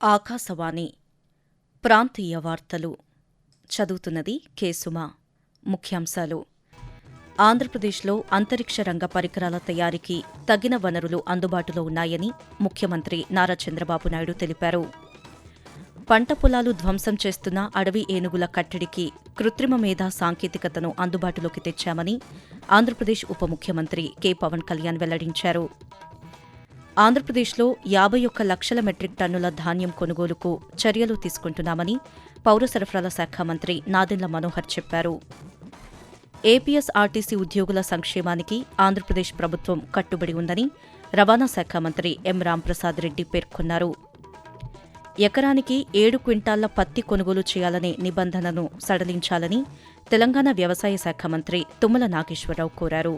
ఆకాశవాణి ప్రాంతీయ వార్తలు చదువుతున్నది కేసుమ ముఖ్యాంశాలు. ఆంధ్రప్రదేశ్లో అంతరిక్ష రంగ పరికరాల తయారీకి తగిన వనరులు అందుబాటులో ఉన్నాయని ముఖ్యమంత్రి నారా చంద్రబాబు నాయుడు తెలిపారు. పంట పొలాలు ధ్వంసం చేస్తున్న అడవి ఏనుగుల కట్టడికి కృత్రిమ మేధా సాంకేతికతను అందుబాటులోకి తెచ్చామని ఆంధ్రప్రదేశ్ ఉప ముఖ్యమంత్రి కె పవన్ కళ్యాణ్ వెల్లడించారు. ఆంధ్రప్రదేశ్లో యాభై ఒక్క లక్షల మెట్రిక్ టన్నుల ధాన్యం కొనుగోలుకు చర్యలు తీసుకుంటున్నామని పౌర సరఫరాల శాఖ మంత్రి నాదెండ్ల మనోహర్ చెప్పారు. ఏపీఎస్ఆర్టీసీ ఉద్యోగుల సంక్షేమానికి ఆంధ్రప్రదేశ్ ప్రభుత్వం కట్టుబడి ఉందని రవాణా శాఖ మంత్రి ఎం రాంప్రసాద్ రెడ్డి పేర్కొన్నారు. ఎకరానికి ఏడు క్వింటాళ్ళ పత్తి కొనుగోలు చేయాలనే నిబంధనను సడలించాలని తెలంగాణ వ్యవసాయ శాఖ మంత్రి తుమ్మల నాగేశ్వరరావు కోరారు.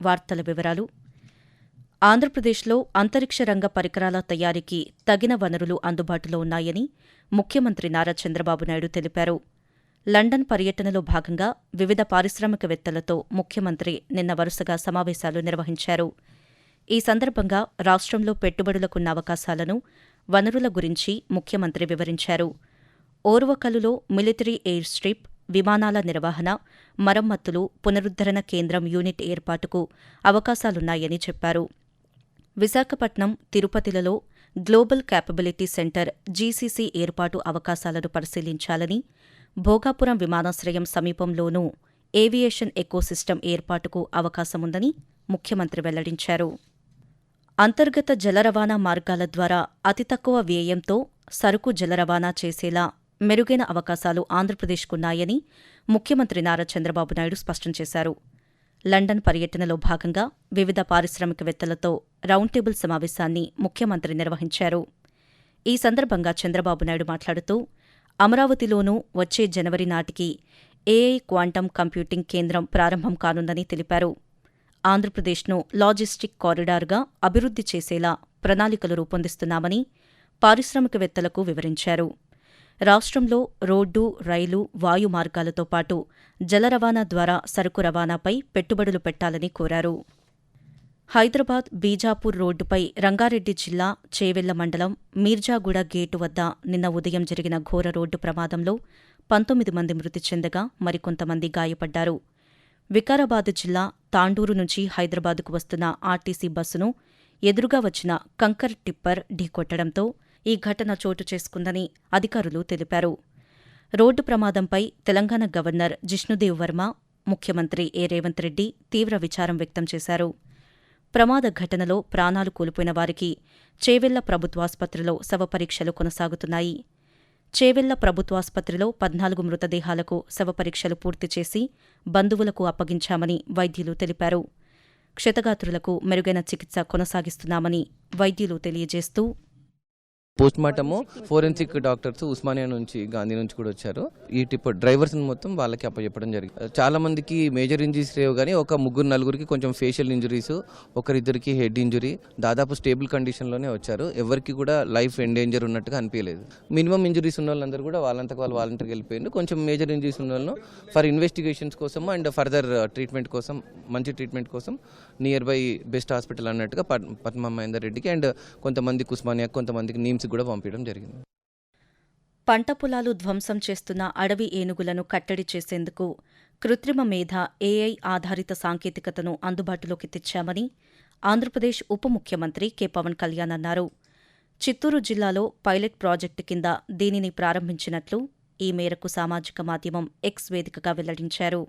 వార్తల వివరాలు ఆంధ్రప్రదేశ్లో అంతరిక్ష రంగ పరికరాల తయారీకి తగిన వనరులు అందుబాటులో ఉన్నాయని ముఖ్యమంత్రి నారా చంద్రబాబు నాయుడు తెలిపారు. లండన్ పర్యటనలో భాగంగా వివిధ పారిశ్రామికవేత్తలతో ముఖ్యమంత్రి నిన్న వరుసగా సమావేశాలు నిర్వహించారు. ఈ సందర్భంగా రాష్ట్రంలో పెట్టుబడులకున్న అవకాశాలను వనరుల గురించి ముఖ్యమంత్రి వివరించారు. ఓర్వకలులో మిలిటరీ ఎయిర్ స్ట్రిప్ విమానాల నిర్వహణ మరమ్మతులు పునరుద్ధరణ కేంద్రం యూనిట్ ఏర్పాటుకు అవకాశాలున్నాయని చెప్పారు. విశాఖపట్నం తిరుపతిలలో గ్లోబల్ క్యాపబిలిటీ సెంటర్ జీసీసీ ఏర్పాటు అవకాశాలను పరిశీలించాలని భోగాపురం విమానాశ్రయం సమీపంలోనూ ఏవియేషన్ ఎకోసిస్టమ్ ఏర్పాటుకు అవకాశముందని ముఖ్యమంత్రి వెల్లడించారు. అంతర్గత జల రవాణా మార్గాల ద్వారా అతి తక్కువ వ్యయంతో సరుకు జల రవాణా చేసేలా మెరుగైన అవకాశాలు ఆంధ్రప్రదేశ్కున్నాయని ముఖ్యమంత్రి నారా చంద్రబాబు నాయుడు స్పష్టం చేశారు. లండన్ పర్యటనలో భాగంగా వివిధ పారిశ్రామికవేత్తలతో రౌండ్ టేబుల్ సమావేశాన్ని ముఖ్యమంత్రి నిర్వహించారు. ఈ సందర్భంగా చంద్రబాబు నాయుడు మాట్లాడుతూ అమరావతిలోనూ వచ్చే జనవరి నాటికి ఏఐ క్వాంటం కంప్యూటింగ్ కేంద్రం ప్రారంభం కానుందని తెలిపారు. ఆంధ్రప్రదేశ్ను లాజిస్టిక్ కారిడార్గా అభివృద్ధి చేసేలా ప్రణాళికలు రూపొందిస్తున్నామని పారిశ్రామికవేత్తలకు వివరించారు. రాష్ట్రంలో రోడ్డు రైలు వాయు మార్గాలతో పాటు జల రవాణా ద్వారా సరుకు రవాణాపై పెట్టుబడులు పెట్టాలని కోరారు. హైదరాబాద్ బీజాపూర్ రోడ్డుపై రంగారెడ్డి జిల్లా చేవెళ్ళ మండలం మీర్జాగూడ గేటు వద్ద నిన్న ఉదయం జరిగిన ఘోర రోడ్డు ప్రమాదంలో పంతొమ్మిది మంది మృతి చెందగా మరికొంతమంది గాయపడ్డారు. వికారాబాద్ జిల్లా తాండూరు నుంచి హైదరాబాద్కు వస్తున్న ఆర్టీసీ బస్సును ఎదురుగా వచ్చిన కంకర్ టిప్పర్ ఢీకొట్టడంతో ఈ ఘటన చోటు చేసుకుందని అధికారులు తెలిపారు. రోడ్డు ప్రమాదంపై తెలంగాణ గవర్నర్ జిష్ణుదేవ్ వర్మ ముఖ్యమంత్రి ఏ. రేవంత్ రెడ్డి తీవ్ర విచారం వ్యక్తం చేశారు. ప్రమాద ఘటనలో ప్రాణాలు కోల్పోయిన వారికి చేవెళ్ళ ప్రభుత్వాసుపత్రిలో శవపరీక్షలు కొనసాగుతున్నాయి. చేవెళ్ళ ప్రభుత్వాసుపత్రిలో పద్నాలుగు మృతదేహాలకు శవపరీక్షలు పూర్తి చేసి బంధువులకు అప్పగించామని వైద్యులు తెలిపారు. క్షతగాత్రులకు మెరుగైన చికిత్స కొనసాగిస్తున్నామని వైద్యులు తెలియజేస్తూ post mortem forensic doctors Osmania నుంచి గాంధీ నుంచి కూడా వచ్చారు. ఈ టిప్ డ్రైవర్స్ మొత్తం వాళ్ళకి అప్పచెప్పడం జరిగింది. చాలా మందికి మేజర్ ఇంజరీస్ లేవు కానీ ఒక ముగ్గురు నలుగురికి కొంచెం ఫేషియల్ ఇంజరీస్ ఒకరిద్దరికి హెడ్ ఇంజరీ దాదాపు స్టేబుల్ కండిషన్లోనే వచ్చారు. ఎవరికి కూడా లైఫ్ ఎండేంజర్ ఉన్నట్టుగా అనిపించలేదు. మినిమం ఇంజరీస్ ఉన్న వాళ్ళందరూ కూడా వాళ్ళంతకు వాళ్ళు వాలంటీర్కి వెళ్ళిపోయింది కొంచెం మేజర్ ఇంజరీస్ ఉన్న వాళ్ళను ఫర్ ఇన్వెస్టిగేషన్స్ కోసం అండ్ ఫర్దర్ ట్రీట్మెంట్ కోసం మంచి ట్రీట్మెంట్ కోసం నియర్ బై బెస్ట్ హాస్పిటల్ అన్నట్టుగా పద్- పద్మ మహేందర్ రెడ్డికి అండ్ కొంతమందికి ఉస్మానియా కొంతమందికి నీమ్స్ కూడా పంపించడం జరిగింది. పంట పొలాలు ధ్వంసం చేస్తున్న అడవి ఏనుగులను కట్టడి చేసేందుకు కృత్రిమ మేధ ఏఐ ఆధారిత సాంకేతికతను అందుబాటులోకి తెచ్చామని ఆంధ్రప్రదేశ్ ఉప ముఖ్యమంత్రి కె పవన్ కళ్యాణ్ అన్నారు. చిత్తూరు జిల్లాలో పైలట్ ప్రాజెక్టు కింద దీనిని ప్రారంభించినట్లు ఈ మేరకు సామాజిక మాధ్యమం ఎక్స్ వేదికగా వెల్లడించారు.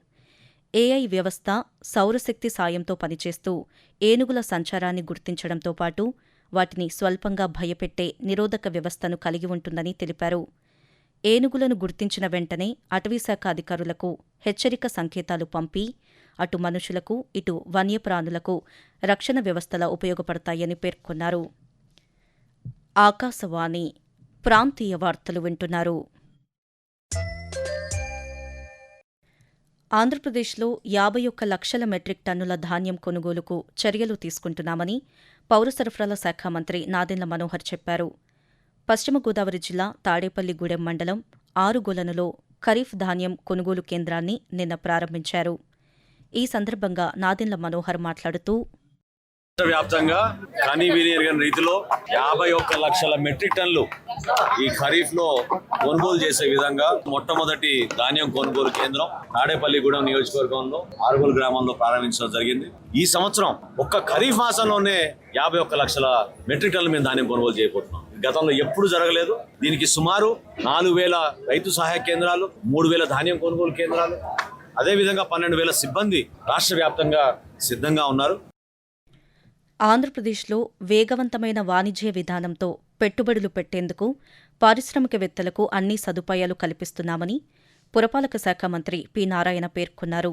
ఏఐ వ్యవస్థ సౌరశక్తి సాయంతో పనిచేస్తూ ఏనుగుల సంచారాన్ని గుర్తించడంతో పాటు వాటిని స్వల్పంగా భయపెట్టే నిరోధక వ్యవస్థను కలిగి ఉంటుందని తెలిపారు. ఏనుగులను గుర్తించిన వెంటనే అటవీశాఖ అధికారులకు హెచ్చరిక సంకేతాలు పంపి అటు మనుషులకు ఇటు వన్యప్రాణులకు రక్షణ వ్యవస్థలా ఉపయోగపడతాయని పేర్కొన్నారు. ఆకాశవాణి ప్రాంతీయ వార్తలు వింటున్నారు. ఆంధ్రప్రదేశ్లో యాభై ఒక్క లక్షల మెట్రిక్ టన్నుల ధాన్యం కొనుగోలుకు చర్యలు తీసుకుంటున్నామని పౌర సరఫరాల శాఖ మంత్రి నాదెండ్ల మనోహర్ చెప్పారు. పశ్చిమ గోదావరి జిల్లా తాడేపల్లిగూడెం మండలం ఆరుగొలనులో ఖరీఫ్ ధాన్యం కొనుగోలు కేంద్రాన్ని నిన్న ప్రారంభించారు. ఈ సందర్భంగా నాదెండ్ల మనోహర్ మాట్లాడుతూ వ్యాప్తంగా కనీ వినియోగం రీతిలో యాభై ఒక్క లక్షల మెట్రిక్ టన్లు ఈ ఖరీఫ్లో కొనుగోలు చేసే విధంగా మొట్టమొదటి ధాన్యం కొనుగోలు కేంద్రం తాడేపల్లిగూడెం నియోజకవర్గంలో ఆరుగోలు గ్రామంలో ప్రారంభించడం జరిగింది. ఈ సంవత్సరం ఒక్క ఖరీఫ్ మాసంలోనే యాభై ఒక్క లక్షల మెట్రిక్ టన్లు మేము ధాన్యం కొనుగోలు చేయబోతున్నాం. గతంలో ఎప్పుడు జరగలేదు. దీనికి సుమారు నాలుగు వేల రైతు సహాయ కేంద్రాలు మూడు వేల ధాన్యం కొనుగోలు కేంద్రాలు అదేవిధంగా పన్నెండు వేల సిబ్బంది రాష్ట్ర వ్యాప్తంగా సిద్ధంగా ఉన్నారు. ఆంధ్రప్రదేశ్లో వేగవంతమైన వాణిజ్య విధానంతో పెట్టుబడులు పెట్టేందుకు పారిశ్రామికవేత్తలకు అన్ని సదుపాయాలు కల్పిస్తున్నామని పురపాలక శాఖ మంత్రి పి. నారాయణ పేర్కొన్నారు.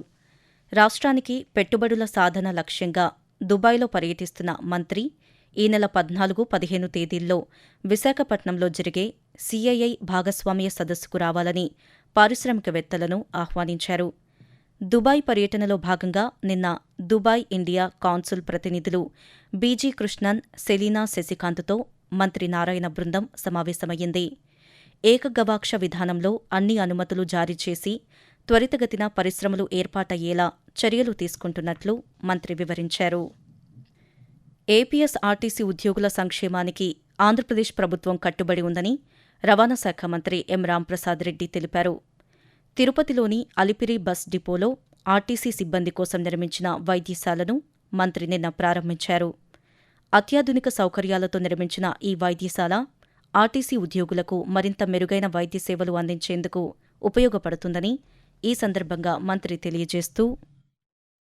రాష్ట్రానికి పెట్టుబడుల సాధన లక్ష్యంగా దుబాయ్లో పర్యటిస్తున్న మంత్రి ఈ నెల పద్నాలుగు పదిహేను తేదీల్లో విశాఖపట్నంలో జరిగే సీఐఐ భాగస్వామ్య సదస్సుకు రావాలని పారిశ్రామికవేత్తలను ఆహ్వానించారు. దుబాయ్ పర్యటనలో భాగంగా నిన్న దుబాయ్ ఇండియా కాన్సుల్ ప్రతినిధులు బీజీ కృష్ణన్ సెలీనా శశికాంత్తో మంత్రి నారాయణ బృందం సమావేశమయ్యింది. ఏకగవాక్ష విధానంలో అన్ని అనుమతులు జారీ చేసి త్వరితగతిన పరిశ్రమలు ఏర్పాటయ్యేలా చర్యలు తీసుకుంటున్నట్లు మంత్రి వివరించారు. ఏపీఎస్ఆర్టీసీ ఉద్యోగుల సంక్షేమానికి ఆంధ్రప్రదేశ్ ప్రభుత్వం కట్టుబడి ఉందని రవాణా శాఖ మంత్రి ఎం రాంప్రసాద్ రెడ్డి తెలిపారు. తిరుపతిలోని అలిపిరి బస్ డిపోలో ఆర్టీసీ సిబ్బంది కోసం నిర్మించిన వైద్యశాలను మంత్రి నిన్న ప్రారంభించారు. అత్యాధునిక సౌకర్యాలతో నిర్మించిన ఈ వైద్యశాల ఆర్టీసీ ఉద్యోగులకు మరింత మెరుగైన వైద్య సేవలు అందించేందుకు ఉపయోగపడుతుందని ఈ సందర్భంగా మంత్రి తెలియజేస్తూ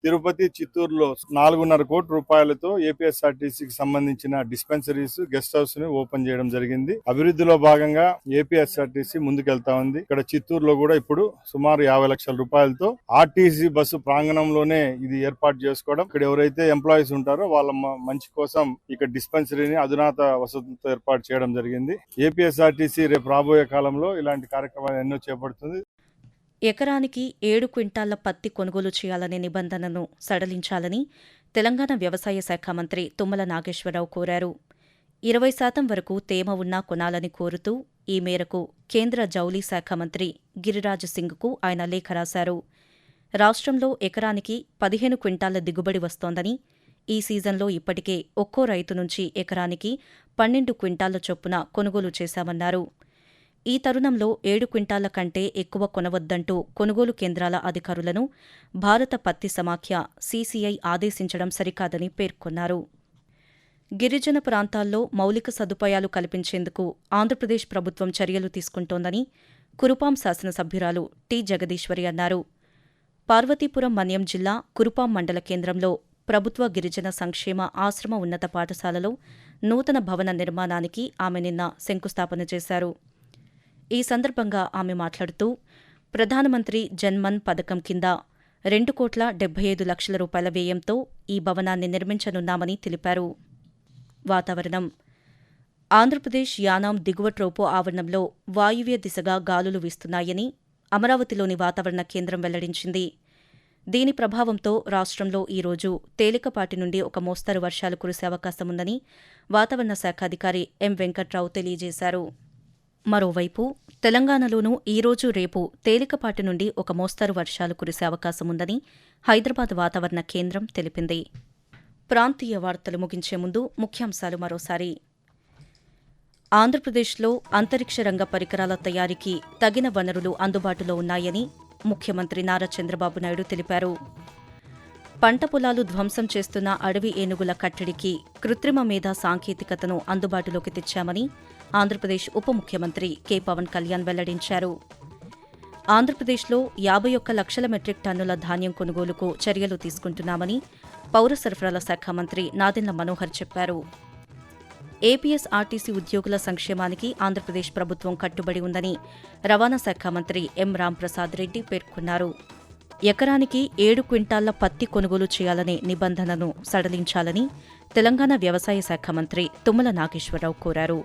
తిరుపతి చిత్తూరులో నాలుగున్నర కోటి రూపాయలతో ఏపీఎస్ఆర్టీసీకి సంబంధించిన డిస్పెన్సరీస్ గెస్ట్ హౌస్ని ఓపెన్ చేయడం జరిగింది. అభివృద్ధిలో భాగంగా ఏపీఎస్ఆర్టీసీ ముందుకెళ్తా ఉంది. ఇక్కడ చిత్తూరులో కూడా ఇప్పుడు సుమారు యాభై లక్షల రూపాయలతో ఆర్టీసీ బస్సు ప్రాంగణంలోనే ఇది ఏర్పాటు చేసుకోవడం. ఇక్కడ ఎవరైతే ఎంప్లాయీస్ ఉంటారో వాళ్ళ మంచి కోసం ఇక్కడ డిస్పెన్సరీని అధునాత వసతులతో ఏర్పాటు చేయడం జరిగింది. ఏపీఎస్ఆర్టీసీ రేపు రాబోయే కాలంలో ఇలాంటి కార్యక్రమాలు ఎన్నో చేపడుతుంది. ఎకరానికి ఏడు క్వింటాళ్ళ పత్తి కొనుగోలు చేయాలనే నిబంధనను సడలించాలని తెలంగాణ వ్యవసాయ శాఖ మంత్రి తుమ్మల నాగేశ్వరరావు కోరారు. ఇరవై శాతం వరకు తేమ ఉన్నా కొనాలని కోరుతూ ఈ మేరకు కేంద్ర జౌలీ శాఖ మంత్రి గిరిరాజ్ సింగ్కు ఆయన లేఖ రాశారు. రాష్ట్రంలో ఎకరానికి పదిహేను క్వింటాళ్ళ దిగుబడి వస్తోందని ఈ సీజన్లో ఇప్పటికే ఒక్కో రైతు నుంచి ఎకరానికి పన్నెండు క్వింటాళ్ళ చొప్పున కొనుగోలు చేశామన్నారు. ఈ తరుణంలో ఏడు క్వింటాల కంటే ఎక్కువ కొనవద్దంటూ కొనుగోలు కేంద్రాల అధికారులను భారత పత్తి సమాఖ్య సీసీఐ ఆదేశించడం సరికాదని పేర్కొన్నారు. గిరిజన ప్రాంతాల్లో మౌలిక సదుపాయాలు కల్పించేందుకు ఆంధ్రప్రదేశ్ ప్రభుత్వం చర్యలు తీసుకుంటోందని కురుపాం శాసనసభ్యురాలు టి జగదీశ్వరి అన్నారు. పార్వతీపురం మన్యం జిల్లా కురుపాం మండల కేంద్రంలో ప్రభుత్వ గిరిజన సంక్షేమ ఆశ్రమ ఉన్నత పాఠశాలలో నూతన భవన నిర్మాణానికి ఆమె నిన్న శంకుస్థాపన చేశారు. ఈ సందర్భంగా ఆమె మాట్లాడుతూ ప్రధానమంత్రి జన్మన్ పథకం కింద రెండు కోట్ల డెబ్బై ఐదు లక్షల రూపాయల వ్యయంతో ఈ భవనాన్ని నిర్మించనున్నామని తెలిపారు. వాతావరణం. ఆంధ్రప్రదేశ్ యానాం దిగువ ట్రోపో ఆవరణంలో వాయువ్య దిశగా గాలులు వీస్తున్నాయని అమరావతిలోని వాతావరణ కేంద్రం వెల్లడించింది. దీని ప్రభావంతో రాష్ట్రంలో ఈరోజు తేలికపాటి నుండి ఒక మోస్తరు వర్షాలు కురిసే అవకాశముందని వాతావరణ శాఖ అధికారి ఎం వెంకట్రావు తెలియజేశారు. మరోవైపు తెలంగాణలోనూ ఈరోజు రేపు తేలికపాటి నుండి ఒక మోస్తరు వర్షాలు కురిసే అవకాశం ఉందని హైదరాబాద్ వాతావరణ కేంద్రం తెలిపింది. ప్రాంతీయ వార్తలు ముగించే ముందు ముఖ్యాంశాలు మరోసారి. ఆంధ్రప్రదేశ్లో అంతరిక్ష రంగ పరికరాల తయారీకి తగిన వనరులు అందుబాటులో ఉన్నాయని ముఖ్యమంత్రి నారా చంద్రబాబు నాయుడు తెలిపారు. పంట పొలాలు ధ్వంసం చేస్తున్న అడవి ఏనుగుల కట్టడికి కృత్రిమ మేధా సాంకేతికతను అందుబాటులోకి తెచ్చామని ఆంధ్రప్రదేశ్ ఉప ముఖ్యమంత్రి కె పవన్ కళ్యాణ్ వెల్లడించారు. ఆంధ్రప్రదేశ్లో యాభై ఒక్క లక్షల మెట్రిక్ టన్నుల ధాన్యం కొనుగోలుకు చర్యలు తీసుకుంటున్నామని పౌర సరఫరాల శాఖ మంత్రి నాదెండ్ల మనోహర్ చెప్పారు. ఏపీఎస్ ఆర్టీసీ ఉద్యోగుల సంక్షేమానికి ఆంధ్రప్రదేశ్ ప్రభుత్వం కట్టుబడి ఉందని రవాణా శాఖ మంత్రి ఎం రాంప్రసాద్ రెడ్డి పేర్కొన్నారు. ఎకరానికి ఏడు క్వింటాళ్ళ పత్తి కొనుగోలు చేయాలనే నిబంధనను సడలించాలని తెలంగాణ వ్యవసాయ శాఖ మంత్రి తుమ్మల నాగేశ్వరరావు కోరారు.